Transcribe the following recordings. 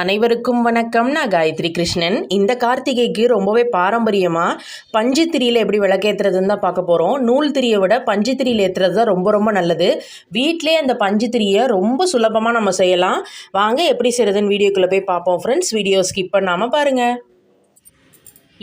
அனைவருக்கும் வணக்கம். நான் காயத்ரி கிருஷ்ணன். இந்த கார்த்திகைக்கு ரொம்பவே பாரம்பரியமாக பஞ்சு திரியில் எப்படி விளக்கேற்றுறதுன்னு தான் பார்க்க போகிறோம் நூல் திரியை விட பஞ்சு திரியில் ஏற்றுறது தான் ரொம்ப ரொம்ப நல்லது. வீட்டிலே அந்த பஞ்சு திரியை ரொம்ப சுலபமாக நம்ம செய்யலாம். வாங்க எப்படி செய்கிறதுன்னு வீடியோக்குள்ளே போய் பார்ப்போம். ஃப்ரெண்ட்ஸ் வீடியோ ஸ்கிப் பண்ணாமல் பாருங்கள்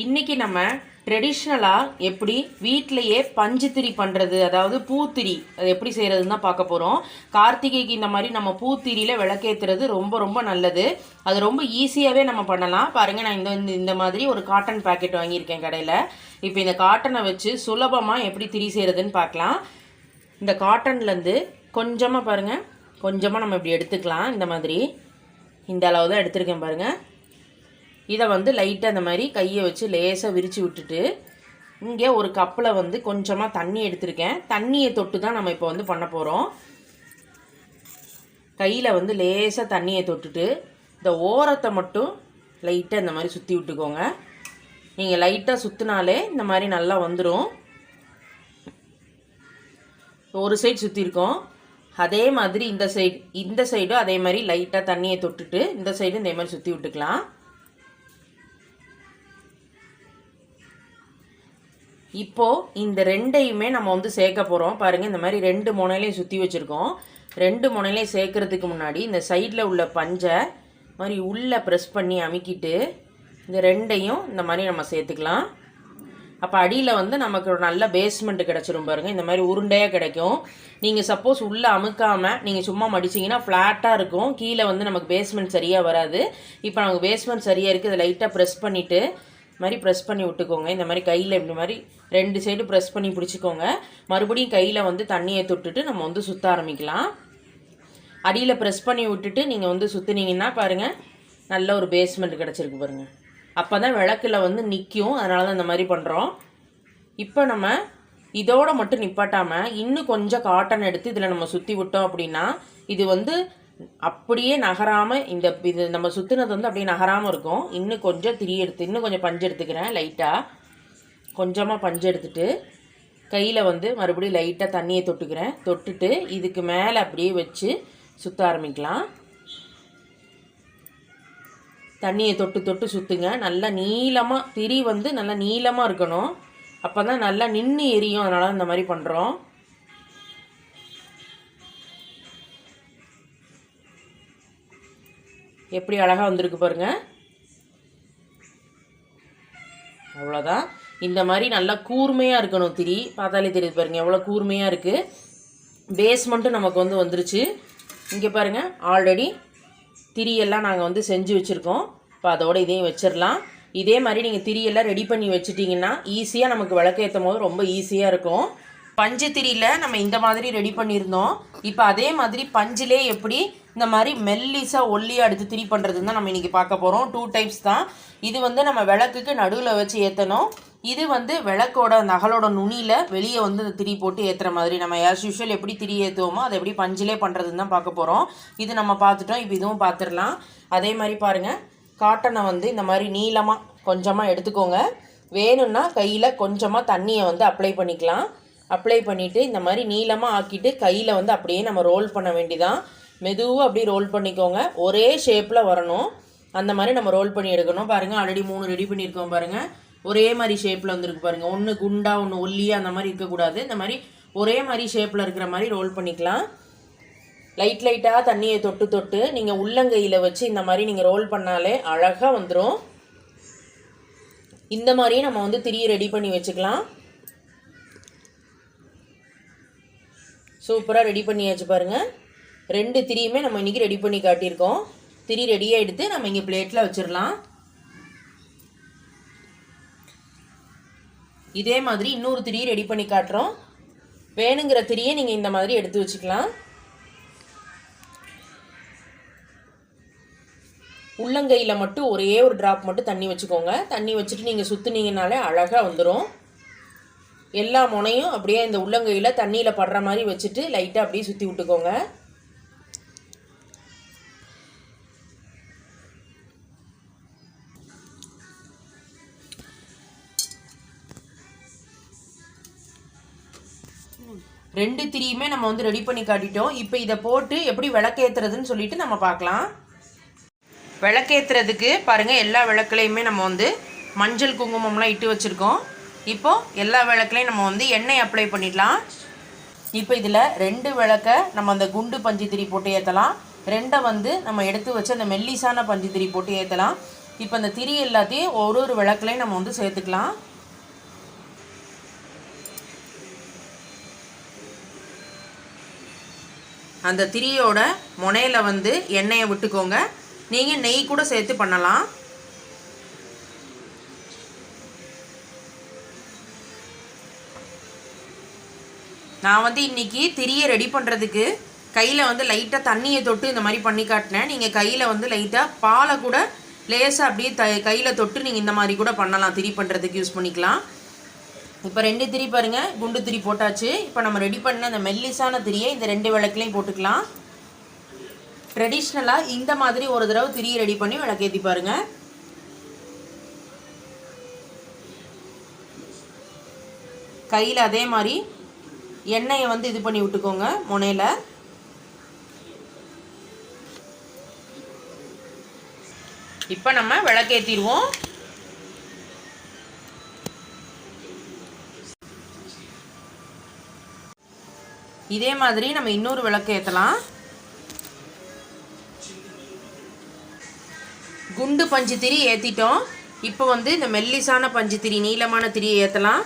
இன்றைக்கி நம்ம ட்ரெடிஷ்னலாக எப்படி வீட்டிலையே பஞ்சுத்திரி பண்ணுறது அதாவது பூத்திரி அது எப்படி செய்கிறதுன்னு தான் பார்க்க போகிறோம் கார்த்திகைக்கு இந்த மாதிரி நம்ம பூத்திரியில் விளக்கேற்றுறது ரொம்ப ரொம்ப நல்லது. அது ரொம்ப ஈஸியாகவே நம்ம பண்ணலாம். பாருங்கள் நான் இந்த இந்த- இந்த மாதிரி ஒரு காட்டன் பாக்கெட் வாங்கியிருக்கேன் கடையில். இப்போ இந்த காட்டனை வச்சு சுலபமாக எப்படி திரி செய்கிறதுன்னு பார்க்கலாம். இந்த காட்டன்லேருந்து கொஞ்சமாக பாருங்கள் கொஞ்சமாக நம்ம இப்படி எடுத்துக்கலாம். இந்த மாதிரி. இந்த அளவு தான் எடுத்திருக்கேன் பாருங்கள் இதை வந்து லைட்டாக இந்த மாதிரி கையை வச்சு லேசாக விரித்து விட்டுட்டு இங்கே ஒரு கப்பில் வந்து கொஞ்சமாக தண்ணி எடுத்திருக்கேன். தண்ணியை தொட்டு தான் நம்ம இப்போ வந்து பண்ண போகிறோம் கையில் வந்து லேசாக தண்ணியை தொட்டுட்டு இந்த ஓரத்தை மட்டும் லைட்டாக இந்த மாதிரி சுற்றி விட்டுக்கோங்க. நீங்கள் லைட்டாக சுற்றினாலே இந்த மாதிரி நல்லா வந்துடும் ஒரு சைடு சுற்றிருக்கோம் அதே மாதிரி இந்த சைடு இந்த சைடும் அதே மாதிரி லைட்டாக தண்ணியை தொட்டுட்டு இந்த சைடும் இதே மாதிரி சுற்றி விட்டுக்கலாம். இப்போ இந்த ரெண்டையுமே நம்ம வந்து சேர்க்க போகிறோம் பாருங்கள் இந்த மாதிரி ரெண்டு முனையிலையும் சுற்றி வச்சுருக்கோம். ரெண்டு முனையிலையும் சேர்க்கறதுக்கு முன்னாடி இந்த சைடில் உள்ள பஞ்சை மாதிரி உள்ளே ப்ரெஸ் பண்ணி அமுக்கிட்டு இந்த ரெண்டையும் இந்த மாதிரி நம்ம சேர்த்துக்கலாம். அப்போ அடியில் வந்து நமக்கு ஒரு நல்ல பேஸ்மெண்ட் கிடச்சிரும் பாருங்கள் இந்த மாதிரி உருண்டையாக கிடைக்கும். நீங்கள் சப்போஸ் உள்ளே அமுக்காமல் நீங்கள் சும்மா மடிச்சிங்கன்னா ஃப்ளாட்டாக இருக்கும். கீழே வந்து நமக்கு பேஸ்மெண்ட் சரியாக வராது. இப்போ நமக்கு பேஸ்மெண்ட் சரியாக இருக்குது இதை லைட்டாக ப்ரெஸ் பண்ணிவிட்டு மாதிரி ப்ரெஸ் பண்ணி விட்டுக்கோங்க. இந்த மாதிரி கையில் இப்படி மாதிரி ரெண்டு சைடு ப்ரெஸ் பண்ணி பிடிச்சிக்கோங்க. மறுபடியும் கையில் வந்து தண்ணியை தொட்டுட்டு நம்ம வந்து சுற்ற ஆரம்பிக்கலாம். அடியில் ப்ரெஸ் பண்ணி விட்டுட்டு நீங்கள் வந்து சுற்றுனீங்கன்னா பாருங்கள் நல்ல ஒரு பேஸ்மெண்ட் கிடச்சிருக்கு பாருங்கள் அப்போ தான் விளக்கில் வந்து நிற்கும் அதனால தான் இந்த மாதிரி பண்ணுறோம் இப்போ நம்ம இதோட மட்டும் நிப்பாட்டாமல் இன்னும் கொஞ்சம் காட்டன் எடுத்து இதில் நம்ம சுற்றி விட்டோம் அப்படின்னா இது வந்து அப்படியே நகராமல் இந்த இது நம்ம சுற்றுனது வந்து அப்படியே நகராமல் இருக்கும். இன்னும் கொஞ்சம் திரி எடுத்து இன்னும் கொஞ்சம் பஞ்சு எடுத்துக்கிறேன் லைட்டாக கொஞ்சமாக பஞ்சு எடுத்துட்டு கையில் வந்து மறுபடியும் லைட்டாக தண்ணியை தொட்டுக்கிறேன். தொட்டுட்டு இதுக்கு மேலே அப்படியே வச்சு சுற்ற ஆரம்பிக்கலாம். தண்ணியை தொட்டு தொட்டு சுற்றுங்க நல்லா நீளமாக திரி வந்து நல்லா நீளமாக இருக்கணும். அப்போ தான் நல்லா நின்று எரியும். அதனால் இந்த மாதிரி பண்ணுறோம் எப்படி அழகாக வந்திருக்கு பாருங்கள் அவ்வளோதான் இந்த மாதிரி நல்லா கூர்மையாக இருக்கணும் திரி. பார்த்தாலே தெரியுது பாருங்கள் எவ்வளோ கூர்மையாக இருக்குது பேஸ்மெண்ட்டும் நமக்கு வந்து வந்துருச்சு. இங்கே பாருங்கள் ஆல்ரெடி திரியெல்லாம் நாங்கள் வந்து செஞ்சு வச்சுருக்கோம். இப்போ அதோட இதையும் வச்சிடலாம் இதே மாதிரி நீங்கள் திரியெல்லாம் ரெடி பண்ணி வச்சிட்டிங்கன்னா ஈஸியாக நமக்கு விளக்கேற்றும் போது ரொம்ப ஈஸியாக இருக்கும். பஞ்சு திரியில் நம்ம இந்த மாதிரி ரெடி பண்ணியிருந்தோம். இப்போ அதே மாதிரி பஞ்சிலே எப்படி இந்த மாதிரி மெல்லிஸாக ஒல்லியாக எடுத்து திரி பண்ணுறதுன்னு தான் நம்ம இன்றைக்கி பார்க்க போகிறோம் டூ டைப்ஸ் தான். இது வந்து நம்ம விளக்குக்கு நடுவில் வச்சு ஏற்றணும் இது வந்து விளக்கோட நகலோட நுனியில் வெளியே வந்து இந்த திரி போட்டு ஏற்றுற மாதிரி நம்ம ஆஸ் யூஷுவல் எப்படி திரி ஏற்றுவோமோ அதை எப்படி பஞ்சிலே பண்ணுறதுன்னு தான் பார்க்க போகிறோம் இது நம்ம பார்த்துட்டோம். இப்போ இதுவும் பார்த்துடலாம். அதே மாதிரி பாருங்கள் காட்டனை வந்து இந்த மாதிரி நீளமாக கொஞ்சமாக எடுத்துக்கோங்க. வேணும்னா கையில் கொஞ்சமாக தண்ணியை வந்து அப்ளை பண்ணிக்கலாம். அப்ளை பண்ணிவிட்டு இந்த மாதிரி நீளமாக ஆக்கிட்டு கையில் வந்து அப்படியே நம்ம ரோல் பண்ண வேண்டிதான். மெதுவாக அப்படியே ரோல் பண்ணிக்கோங்க. ஒரே ஷேப்பில் வரணும். அந்த மாதிரி நம்ம ரோல் பண்ணி எடுக்கணும். பாருங்கள் ஆல்ரெடி மூணு ரெடி பண்ணியிருக்கோம் பாருங்கள் ஒரே மாதிரி ஷேப்பில் வந்துருக்கு பாருங்கள் ஒன்று குண்டா ஒன்று ஒல்லியாக அந்த மாதிரி இருக்கக்கூடாது. இந்த மாதிரி ஒரே மாதிரி ஷேப்பில் இருக்கிற மாதிரி ரோல் பண்ணிக்கலாம். லைட் லைட்டாக தண்ணியை தொட்டு தொட்டு நீங்கள் உள்ளங்கையில் வச்சு இந்த மாதிரி நீங்கள் ரோல் பண்ணாலே அழகாக வந்துடும் இந்த மாதிரியே நம்ம வந்து திரியை ரெடி பண்ணி வச்சுக்கலாம். சூப்பராக ரெடி பண்ணியாச்சு பாருங்கள் ரெண்டு திரியுமே நம்ம இன்றைக்கி ரெடி பண்ணி காட்டியிருக்கோம். திரி ரெடியாக எடுத்து நம்ம இங்கே பிளேட்டில் வச்சிடலாம் இதே மாதிரி இன்னொரு திரி ரெடி பண்ணி காட்டுறோம். வேணுங்கிற திரியை நீங்கள் இந்த மாதிரி எடுத்து வச்சுக்கலாம். உள்ளங்கையில் மட்டும் ஒரே ஒரு ட்ராப் மட்டும் தண்ணி வச்சுக்கோங்க. தண்ணி வச்சுட்டு நீங்கள் சுற்றுனீங்கனாலே அழகாக வந்துடும் எல்லா முனையும் அப்படியே இந்த உள்ளங்கையில் தண்ணியில் படுற மாதிரி வச்சுட்டு லைட்டாக அப்படியே சுற்றி விட்டுக்கோங்க. ரெண்டு திரியுமே நம்ம வந்து ரெடி பண்ணி காட்டிட்டோம். இப்போ இதை போட்டு எப்படி விளக்கேற்றுறதுன்னு சொல்லிட்டு நம்ம பார்க்கலாம். விளக்கேற்றுறதுக்கு பாருங்கள் எல்லா விளக்குலையுமே நம்ம வந்து மஞ்சள் குங்குமம்லாம் இட்டு வச்சுருக்கோம். இப்போது எல்லா விளக்குலையும் நம்ம வந்து எண்ணெய் அப்ளை பண்ணிடலாம். இப்போ இதில் ரெண்டு விளக்கை நம்ம அந்த குண்டு பஞ்சுத்திரி போட்டு ஏற்றலாம் ரெண்டை வந்து நம்ம எடுத்து வச்சு அந்த மெல்லிசான பஞ்சுத்திரி போட்டு ஏற்றலாம் இப்போ அந்த திரி எல்லாத்தையும் ஒரு ஒரு விளக்குலையும் நம்ம வந்து சேர்த்துக்கலாம். அந்த திரியோட முனையில் வந்து எண்ணெயை விட்டுக்கோங்க. நீங்கள் நெய் கூட சேர்த்து பண்ணலாம். நான் வந்து இன்றைக்கி திரியை ரெடி பண்ணுறதுக்கு கையில் வந்து லைட்டாக தண்ணியை தொட்டு இந்த மாதிரி பண்ணி காட்டினேன். நீங்கள் கையில் வந்து லைட்டாக பாலை கூட லேசாக அப்படியே த கையில் தொட்டு நீங்கள் இந்த மாதிரி கூட பண்ணலாம். திரி பண்ணுறதுக்கு யூஸ் பண்ணிக்கலாம். இப்போ ரெண்டு திரி பாருங்கள் குண்டு திரி போட்டாச்சு. இப்போ நம்ம ரெடி பண்ண அந்த மெல்லிசான திரியை இந்த ரெண்டு விளக்குலையும் போட்டுக்கலாம். ட்ரெடிஷ்னலாக இந்த மாதிரி ஒரு தடவை திரியை ரெடி பண்ணி விளக்கேற்றி பாருங்கள் கையில் அதே மாதிரி எண்ணெயை வந்து இது பண்ணி விட்டுக்கோங்க முனையில். இப்போ நம்ம விளக்கேற்றிடுவோம் இதே மாதிரி நம்ம இன்னொரு விளக்கு ஏற்றலாம் குண்டு பஞ்சு திரி ஏற்றிட்டோம் இப்போ வந்து இந்த மெல்லிசான பஞ்சு திரி நீளமான திரியை ஏற்றலாம்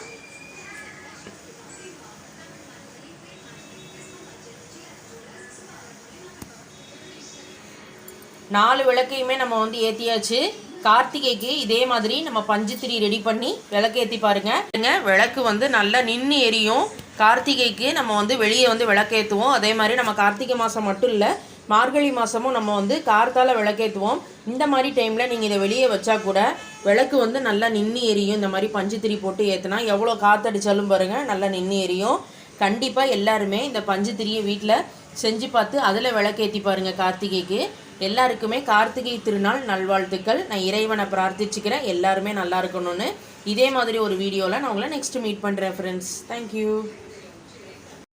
நாலு விளக்கையுமே நம்ம வந்து ஏற்றியாச்சு கார்த்திகைக்கு இதே மாதிரி நம்ம பஞ்சுத்திரி ரெடி பண்ணி விளக்கு ஏற்றி பாருங்க விளக்கு வந்து நல்லா நின்று எரியும். கார்த்திகைக்கு நம்ம வந்து வெளியே வந்து விளக்கேற்றுவோம் அதே மாதிரி நம்ம கார்த்திகை மாதம் மட்டும் இல்லை மார்கழி மாதமும் நம்ம வந்து கார்த்தால் விளக்கேற்றுவோம் இந்த மாதிரி டைமில் நீங்கள் இதை வெளியே வச்சா கூட விளக்கு வந்து நல்லா நின்று எரியும். இந்த மாதிரி பஞ்சுத்திரி போட்டு ஏற்றுனா எவ்வளோ காற்றடிச்சாலும் பாருங்கள் நல்லா நின்று எரியும். கண்டிப்பாக எல்லாருமே இந்த பஞ்சுத்திரியை வீட்டில் செஞ்சு பார்த்து அதில் விளக்கேற்றி பாருங்கள் கார்த்திகைக்கு. எல்லாருக்குமே கார்த்திகை திருநாள் நல்வாழ்த்துக்கள். நான் இறைவனை பிரார்த்திச்சுக்கிறேன். எல்லாருமே நல்லா இருக்கணும்னு. இதே மாதிரி ஒரு வீடியோவில் நான் உங்களை நெக்ஸ்ட் மீட் பண்ணுறேன் ஃப்ரெண்ட்ஸ் தேங்க்யூ